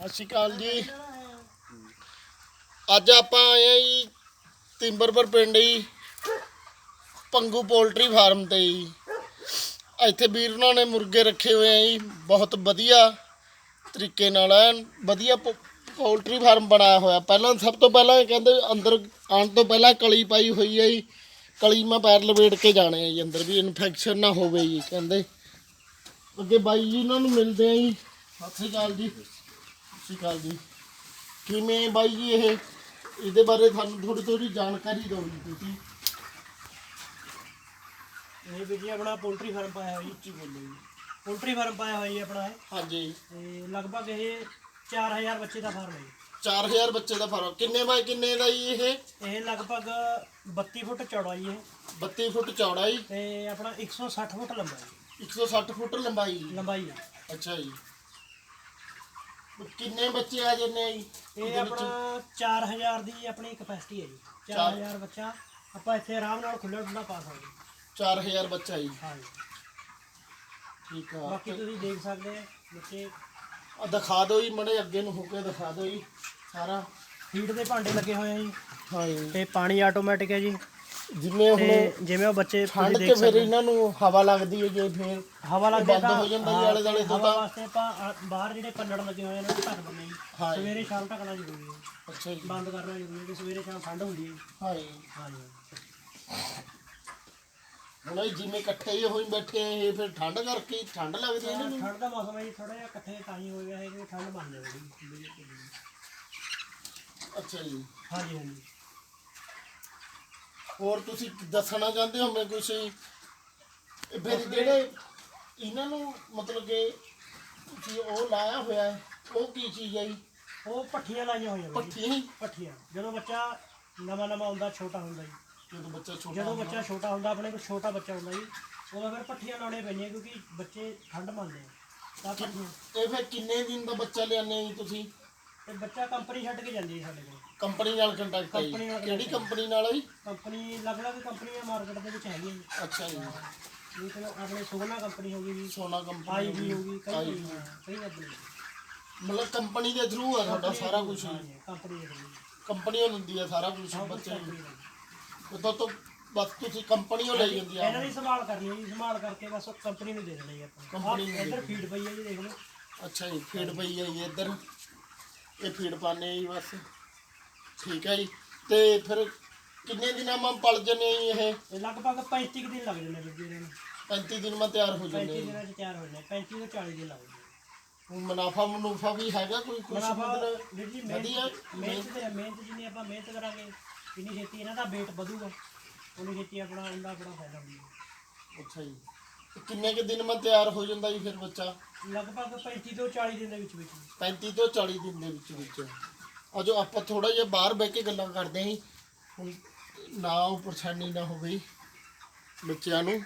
ਸਤਿ ਸ਼੍ਰੀ ਅਕਾਲ ਜੀ। ਅੱਜ ਆਪਾਂ ਆਏ ਆ ਜੀ ਤਿੰਬਰਪੁਰ ਪਿੰਡ ਜੀ, ਪੰਗੂ ਪੋਲਟਰੀ ਫਾਰਮ ਤੇ ਜੀ। ਇੱਥੇ ਵੀਰ ਉਹਨਾਂ ਨੇ ਮੁਰਗੇ ਰੱਖੇ ਹੋਏ ਆ ਜੀ, ਬਹੁਤ ਵਧੀਆ ਤਰੀਕੇ ਨਾਲ ਐਨ, ਵਧੀਆ ਪੋ- ਪੋਲਟਰੀ ਫਾਰਮ ਬਣਾਇਆ ਹੋਇਆ। ਪਹਿਲਾਂ ਸਭ ਤੋਂ ਪਹਿਲਾਂ ਇਹ ਕਹਿੰਦੇ ਅੰਦਰ ਆਉਣ ਤੋਂ ਪਹਿਲਾਂ ਕਲੀ ਪਾਈ ਹੋਈ ਹੈ ਜੀ, ਕਲੀ ਮੈਂ ਪੈਰ ਲਵੇੜ ਕੇ ਜਾਣੇ ਆ ਜੀ, ਅੰਦਰ ਵੀ ਇਨਫੈਕਸ਼ਨ ਨਾ ਹੋਵੇ ਜੀ, ਕਹਿੰਦੇ। ਅੱਗੇ ਬਾਈ ਜੀ ਉਹਨਾਂ ਨੂੰ ਮਿਲਦੇ ਆ ਜੀ। ਸਤਿ ਸ਼੍ਰੀ ਅਕਾਲ ਜੀ। ਸ਼੍ਰੀ ਅਕਾਲ ਜੀ। ਕਿਵੇਂ ਬਾਈ ਜੀ ਇਹ? ਇਹਦੇ ਬਾਰੇ ਤੁਹਾਨੂੰ ਥੋੜੀ ਥੋੜੀ ਜਾਣਕਾਰੀ ਦਿਓ ਜੀ ਤੁਸੀਂ। ਇਹ ਵੀ ਜੀ ਆਪਣਾ ਪੋਲਟਰੀ ਫਾਰਮ ਪਾਇਆ ਹੋਇਆ ਜੀ। ਪੋਲਟਰੀ ਫਾਰਮ ਪਾਇਆ ਹੋਇਆ ਜੀ ਆਪਣਾ ਇਹ। ਹਾਂਜੀ। ਤੇ ਲਗਭਗ ਇਹ 4000 ਬੱਚੇ ਦਾ ਫਾਰਮ ਹੈ ਜੀ। 4000 ਬੱਚੇ ਦਾ ਫਾਰਮ ਕਿੰਨੇ ਬਾਈ ਕਿੰਨੇ ਦਾ ਜੀ ਇਹ? ਇਹ ਲਗਭਗ 32 ਫੁੱਟ ਚੌੜਾ ਜੀ ਇਹ। 32 ਫੁੱਟ ਚੌੜਾ ਜੀ। ਤੇ ਆਪਣਾ 160 ਫੁੱਟ ਲੰਬਾ ਜੀ 160 ਫੁੱਟ ਲੰਬਾਈ ਜੀ। ਲੰਬਾਈ ਹੈ। ਅੱਛਾ ਜੀ। ਕਿੰਨੇ ਬੱਚੇ ਆ ਆ ਜੀ? ਇਹ? ਆਪਣਾ 4000 ਦੀ ਆਪਣੀ ਕਪੈਸਿਟੀ ਹੈ ਜੀ। 4000 ਬੱਚਾ ਆਪਾਂ ਇੱਥੇ ਆਰਾਮ ਨਾਲ ਖੁੱਲ੍ਹਾ ਡੁੱਲਾ ਪਾ ਸਕਦੇ ਹਾਂ। 4000 ਬੱਚਾ ਜੀ। ਹਾਂ ਜੀ। ਠੀਕ ਆ। ਬਾਕੀ ਤੁਸੀਂ ਦੇਖ ਸਕਦੇ ਆ ਬੱਚੇ। ਆ ਦਿਖਾ ਦਿਓ ਜੀ ਮੜੇ ਅੱਗੇ ਨੂੰ ਹੋ ਕੇ ਦਿਖਾ ਦਿਓ ਜੀ ਸਾਰਾ। ਫੀਡ ਦੇ ਭਾਂਡੇ ਲੱਗੇ ਹੋਏ ਆ ਜੀ। ਹਾਂ ਜੀ। ਤੇ ਪਾਣੀ ਆਟੋਮੈਟਿਕ ਹੈ ਜੀ। ਜਿਵੇਂ ਤੇ ਹੁਣ ਜਿਵੇਂ ਉਹ ਬੱਚੇ ਠੰਡ ਤੁਸੀਂ ਚ ਦੇਖ ਫਿਰ ਸਕਦੇ ਇਹਨਾਂ ਨੂੰ ਹਵਾ ਲੱਗਦੀ ਹੈ ਜੇ ਫਿਰ ਹਵਾ ਲੱਗ ਬੰਦ ਹੋ ਜਾਂਦਾ ਜੀ ਆਲੇ ਦੁਆਲੇ ਤੋਂ। ਵਾਸਤੇ ਆਪਾਂ ਬਾਹਰ ਜਿਹੜੇ ਪੱਲੜ ਲੱਗੇ ਹੋਏ ਨੇ ਉਹ ਢੱਕ ਦਿੰਦੇ ਜੀ। ਹਾਂ ਜੀ। ਸਵੇਰੇ ਸ਼ਾਮ ਢੱਕਣਾ ਜ਼ਰੂਰੀ ਹੈ। ਅੱਛਾ ਜੀ। ਬੰਦ ਕਰਨਾ ਜ਼ਰੂਰੀ ਹੈ ਕਿ ਸਵੇਰੇ ਸ਼ਾਮ ਠੰਡ ਹੁੰਦੀ ਹੈ। ਹਾਂ ਜੀ। ਹਾਂਜੀ ਹੁਣ ਇਹ ਜਿਵੇਂ ਇਕੱਠੇ ਹੀ ਹੋਈ ਬੈਠੇ ਆ ਇਹ ਫਿਰ ਠੰਡ ਕਰਕੇ ਹੀ ਠੰਡ ਲੱਗਦੀ ਹੈ ਇਹਨਾਂ ਨੂੰ। ਠੰਡ ਦਾ ਮੌਸਮ ਹੈ ਜੀ ਥੋੜਾ ਜਿਹਾ ਇਕੱਠੇ ਤਾਂ ਹੀ ਹੋ ਗਿਆ ਹੈ ਕਿ ਠੰਡ ਬਣ ਜਾਵੇਗੀ। ਅੱਛਾ ਜੀ। ਹਾਂਜੀ ਹਾਂਜੀ ਹੋਰ ਤੁਸੀਂ ਦੱਸਣਾ ਚਾਹੁੰਦੇ ਹੋ? ਮੈਂ ਫਿਰ ਜਿਹੜੇ ਇਹਨਾਂ ਨੂੰ ਮਤਲਬ ਕਿ ਤੁਸੀਂ ਉਹ ਲਾਇਆ ਹੋਇਆ ਹੈ ਉਹ ਕੀ ਚੀਜ਼ ਹੈ ਜੀ? ਉਹ ਪੱਠੀਆਂ ਲਾਈਆਂ ਹੋਈਆਂ ਨੇ ਜੀ। ਪੱਠੀ ਪੱਠੀਆਂ ਜਦੋਂ ਬੱਚਾ ਨਵਾਂ ਨਵਾਂ ਹੁੰਦਾ ਛੋਟਾ ਹੁੰਦਾ ਜੀ। ਜਦੋਂ ਬੱਚਾ ਛੋਟਾ ਜਦੋਂ ਬੱਚਾ ਛੋਟਾ ਹੁੰਦਾ ਆਪਣੇ ਕੋਲ ਛੋਟਾ ਬੱਚਾ ਹੁੰਦਾ ਜੀ ਉਦੋਂ ਫਿਰ ਪੱਠੀਆਂ ਲਾਉਣੇ ਪੈਂਦੀਆਂ ਕਿਉਂਕਿ ਬੱਚੇ ਠੰਡ ਮੰਨਦੇ ਆ। ਤਾਂ ਪੱਠੀਆਂ ਇਹ ਫਿਰ ਕਿੰਨੇ ਦਿਨ ਦਾ ਬੱਚਾ ਲਿਆਨੇ ਜੀ ਤੁਸੀਂ? ਤੇ ਬੱਚਾ ਕੰਪਨੀ ਛੱਡ ਕੇ ਜਾਂਦੀ ਹੈ ਸਾਡੇ ਕੋਲ। ਕੰਪਨੀ ਨਾਲ ਕੰਟੈਕਟ ਹੈ ਜੀ। ਕੰਪਨੀ ਨਾਲ ਕਿਹੜੀ ਕੰਪਨੀ ਨਾਲ ਹੈ ਜੀ? ਕੰਪਨੀ ਕੰਪਨੀਆਂ ਮਾਰਕੀਟ ਦੇ ਵਿੱਚ ਹੈਗੀਆਂ ਜੀ। ਅੱਛਾ ਜੀ। ਜੀ ਚਲੋ ਆਪਣੇ ਸੁਗਨਾ ਕੰਪਨੀ ਹੋ ਗਈ ਜੀ। ਸੋਨਾ ਕੰਪਨੀ ਵੀ ਹੋ ਗਈ ਕਈ ਹਾਂ, ਕਈ ਕੰਪਨੀ ਮਤਲਬ ਕੰਪਨੀ ਦੇ ਥਰੂ ਆ ਤੁਹਾਡਾ ਸਾਰਾ ਕੁਝ ਕੰਪਨੀ ਦੇ ਥਰੂ ਕੰਪਨੀ ਉਹ ਦਿੰਦੀ ਆ ਸਾਰਾ ਕੁਝ ਸਭ ਬੱਚੇ company ਨੂੰ। ਦਾ। ਜੀ। ਉਦੋਂ ਤੋਂ ਬਸ ਤੁਸੀਂ ਕੰਪਨੀ ਉਹ ਲਈ ਜਾਂਦੀ ਆ ਇਹਨਾਂ ਦੀ ਸੰਭਾਲ ਕਰਨੀ ਹੈ ਜੀ ਸੰਭਾਲ ਕਰਕੇ ਬਸ ਕੰਪਨੀ ਨੂੰ ਦੇ ਦੇਣਾ ਜੀ ਆਪਾਂ। ਨੂੰ ਇੱਧਰ ਫੀਡ ਪਈ ਹੈ ਜੀ ਦੇਖ ਲਓ। ਅੱਛਾ ਜੀ ਫੀਡ ਪਈ ਹੈ ਜੀ ਇੱਧਰ। ਇਹ ਫੀਡ ਪਾਣੇ ਜੀ ਬਸ। ਠੀਕ ਹੈ ਜੀ। ਤੇ ਫਿਰ ਕਿੰਨੇ ਦਿਨਾਂ ਮਾ ਪਲ ਜਨੇ ਇਹ? ਇਹ ਲਗਭਗ 35 ਕੁ ਦਿਨ ਲੱਗ ਜਾਂਦੇ ਨੇ ਜੀ ਇਹਨਾਂ ਨੂੰ। 35 ਦਿਨ ਮਾ ਤਿਆਰ ਹੋ 35 ਜਾਂਦੇ ਜੀ। ਦਿਨਾਂ 'ਚ ਤਿਆਰ ਹੋ ਜਾਂਦੇ 35 ਤੋਂ 40 ਦਿਨ ਲੱਗਦੇ ਨੇ। ਹੁਣ ਮੁਨਾਫਾ ਮੁਨਾਫਾ ਵੀ ਹੈਗਾ ਕੋਈ ਕੁਝ ਮੁਨਾਫਾ ਮਤਲਬ ਵੀਰ ਜੀ ਵਧੀਆ? ਮਿਹਨਤ ਤੇ ਮਿਹਨਤ ਜਿੰਨੀ ਆਪਾਂ ਮਿਹਨਤ ਕਰਾਂਗੇ ਜਿੰਨੀ ਛੇਤੀ ਇਹਨਾਂ ਦਾ weight ਵਧੂਗਾ ਉਨੀ ਛੇਤੀ ਆਪਣਾ ਉਹਦਾ ਆਪਣਾ ਫਾਇਦਾ ਹੁੰਦਾ। ਅੱਛਾ ਜੀ। ਤੇ ਕਿੰਨੇ ਕੁ ਦਿਨ ਮਾ ਤਿਆਰ ਹੋ ਜਾਂਦਾ ਜੀ ਫਿਰ ਬੱਚਾ? ਲਗਭਗ 35 ਤੋਂ 40 ਦਿਨ ਦੇ ਵਿੱਚ ਵਿੱਚ 35 ਤੋਂ 40 ਦਿਨ ਦੇ ਵਿੱਚ ਵਿੱਚ। ਅਜੋ ਆਪਾਂ ਥੋੜਾ ਜਿਹਾ ਬਾਹਰ ਬਹਿ ਕੇ ਗੱਲਾਂ ਕਰਦੇ ਹਾਂ ਜੀ। ਹੁਣ ਨਾ ਉਹ ਪਰੇਸ਼ਾਨੀ ਨਾ ਹੋਵੇ ਬੱਚਿਆਂ ਨੂੰ।